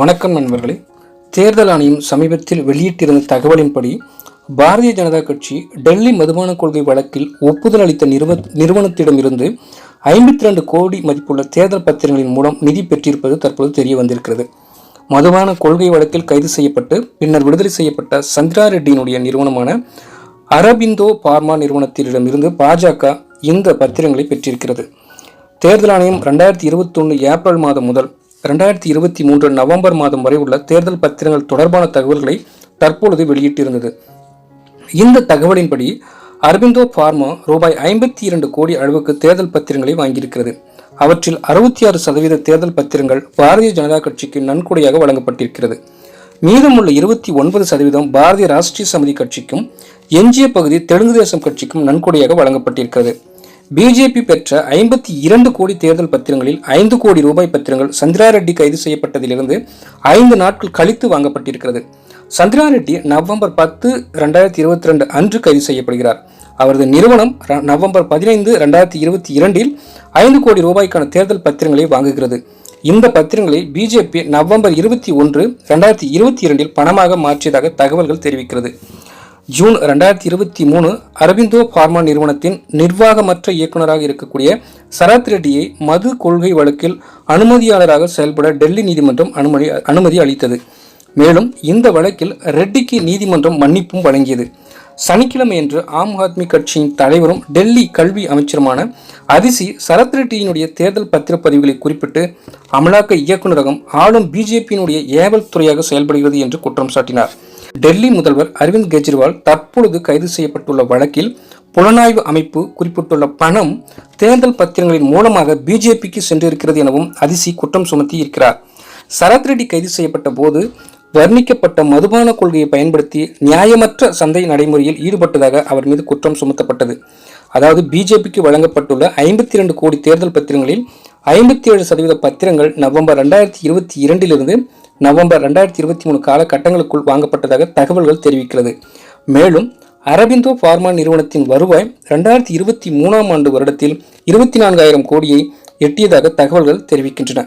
வணக்கம் நண்பர்களே. தேர்தல் ஆணையம் சமீபத்தில் வெளியிட்டிருந்த தகவலின்படி பாரதிய ஜனதா கட்சி டெல்லி மதுபான கொள்கை வழக்கில் ஒப்புதல் அளித்த நிறுவ நிறுவனத்திடமிருந்து ஐம்பத்தி ரெண்டு கோடி மதிப்புள்ள தேர்தல் பத்திரங்களின் மூலம் நிதி பெற்றிருப்பது தற்போது தெரிய வந்திருக்கிறது மதுபான கொள்கை வழக்கில் கைது செய்யப்பட்டு பின்னர் விடுதலை செய்யப்பட்ட சந்திரா ரெட்டியினுடைய நிறுவனமான அரபிந்தோ பார்மா நிறுவனத்திடமிருந்து பாஜக இந்த பத்திரங்களை பெற்றிருக்கிறது. தேர்தல் ஆணையம் ரெண்டாயிரத்தி இருபத்தொன்று ஏப்ரல் மாதம் முதல் ரெண்டாயிரத்தி இருபத்தி மூன்று நவம்பர் மாதம் வரை உள்ள தேர்தல் பத்திரங்கள் தொடர்பான தகவல்களை தற்பொழுது வெளியிட்டிருந்தது. இந்த தகவலின்படி அரபிந்தோ ஃபார்மா ரூபாய் ஐம்பத்தி இரண்டு கோடி அளவுக்கு தேர்தல் பத்திரங்களை வாங்கியிருக்கிறது. அவற்றில் அறுபத்தி ஆறு சதவீத தேர்தல் பத்திரங்கள் பாரதிய ஜனதா கட்சிக்கு நன்கொடையாக வழங்கப்பட்டிருக்கிறது. மீதமுள்ள இருபத்தி ஒன்பது சதவீதம் பாரதிய ராஷ்டிரிய சமிதி கட்சிக்கும் எஞ்சிய பகுதி தெலுங்கு தேசம் கட்சிக்கும் நன்கொடையாக வழங்கப்பட்டிருக்கிறது. பிஜேபி பெற்ற ஐம்பத்தி இரண்டு கோடி தேர்தல் பத்திரங்களில் ஐந்து கோடி ரூபாய் பத்திரங்கள் சந்திரா ரெட்டி கைது செய்யப்பட்டதிலிருந்து ஐந்து நாட்கள் கழித்து வாங்கப்பட்டிருக்கிறது. சந்திரா ரெட்டி நவம்பர் பத்து ரெண்டாயிரத்தி இருபத்தி ரெண்டு அன்று கைது செய்யப்படுகிறார். அவரது நிறுவனம் நவம்பர் பதினைந்து ரெண்டாயிரத்தி இருபத்தி இரண்டில் ஐந்து கோடி ரூபாய்க்கான தேர்தல் பத்திரங்களை வாங்குகிறது. இந்த பத்திரங்களை பிஜேபி நவம்பர் இருபத்தி ஒன்று ரெண்டாயிரத்தி இருபத்தி இரண்டில் பணமாக மாற்றியதாக தகவல்கள் தெரிவிக்கிறது. ஜூன் ரெண்டாயிரத்தி இருபத்தி மூணு அரவிந்தோ பார்மா நிறுவனத்தின் நிர்வாகமற்ற இயக்குநராக இருக்கக்கூடிய சரத் ரெட்டியை மது கொள்கை வழக்கில் அனுமதியாளராக செயல்பட டெல்லி நீதிமன்றம் அனுமதி அனுமதி அளித்தது. மேலும் இந்த வழக்கில் ரெட்டிக்கு நீதிமன்றம் மன்னிப்பும் வழங்கியது. சனிக்கிழமையன்று ஆம் ஆத்மி கட்சியின் தலைவரும் டெல்லி கல்வி அமைச்சருமான அதிசி சரத் ரெட்டியினுடைய தேர்தல் பத்திரப்பதிவுகளை குறிப்பிட்டு அமலாக்க இயக்குநரகம் ஆளும் பிஜேபியினுடைய ஏவல் துறையாக செயல்படுகிறது என்று குற்றம் சாட்டினார். டெல்லி முதல்வர் அரவிந்த் கெஜ்ரிவால் தற்பொழுது கைது செய்யப்பட்டுள்ள வழக்கில் புலனாய்வு அமைப்பு குறிப்பிட்டுள்ள பணம் தேர்தல் பத்திரங்களின் மூலமாக பிஜேபிக்கு சென்றிருக்கிறது எனவும் அதிசி குற்றம் சுமத்தி இருக்கிறார். சரத் ரெட்டி கைது செய்யப்பட்ட போது வர்ணிக்கப்பட்ட மதுபான கொள்கையை பயன்படுத்தி நியாயமற்ற சந்தை நடைமுறையில் ஈடுபட்டதாக அவர் மீது குற்றம் சுமத்தப்பட்டது. அதாவது பிஜேபிக்கு வழங்கப்பட்டுள்ள ஐம்பத்தி இரண்டு கோடி தேர்தல் பத்திரங்களில் ஐம்பத்தி ஏழு சதவீத பத்திரங்கள் நவம்பர் ரெண்டாயிரத்தி இருபத்தி இரண்டிலிருந்து நவம்பர் ரெண்டாயிரத்தி இருபத்தி மூணு காலகட்டங்களுக்குள் வாங்கப்பட்டதாக தகவல்கள் தெரிவிக்கிறது. மேலும் அரபிந்தோ ஃபார்மா நிறுவனத்தின் வருவாய் ரெண்டாயிரத்தி இருபத்தி மூணாம் ஆண்டு வருடத்தில் இருபத்தி நான்காயிரம் கோடியை எட்டியதாக தகவல்கள் தெரிவிக்கின்றன.